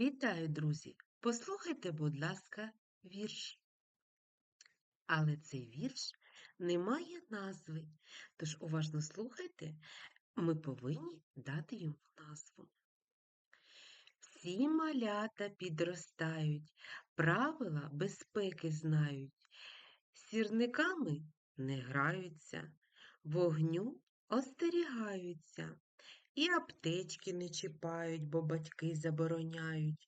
Вітаю, друзі! Послухайте, будь ласка, вірш. Але цей вірш не має назви, тож уважно слухайте, ми повинні дати йому назву. Всі малята підростають, правила безпеки знають, сірниками не граються, вогню остерігаються. І аптечки не чіпають, бо батьки забороняють,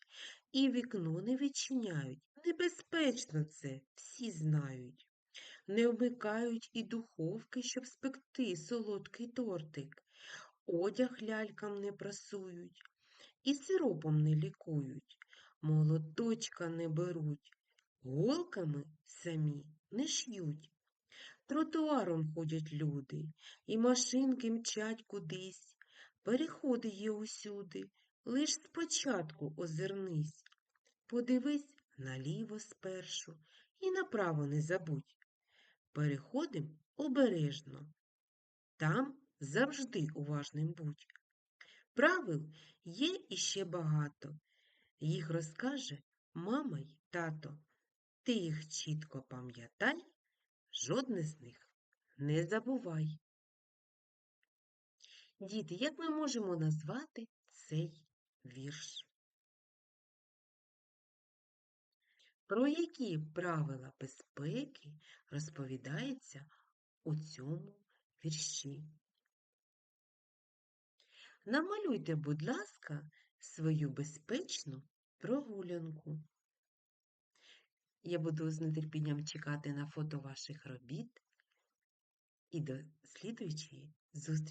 і вікно не відчиняють. Небезпечно це, всі знають. Не вмикають і духовки, щоб спекти солодкий тортик. Одяг лялькам не прасують, і сиропом не лікують, молоточка не беруть, голками самі не ш'ють. Тротуаром ходять люди, і машинки мчать кудись. Переходи є усюди, лиш спочатку озирнись. Подивись наліво спершу і направо не забудь. Переходим обережно. Там завжди уважним будь. Правил є іще багато. Їх розкаже мама й тато. Ти їх чітко пам'ятай, жодне з них не забувай. Діти, як ми можемо назвати цей вірш? Про які правила безпеки розповідається у цьому вірші? Намалюйте, будь ласка, свою безпечну прогулянку. Я буду з нетерпінням чекати на фото ваших робіт і до слідуючої зустрічі!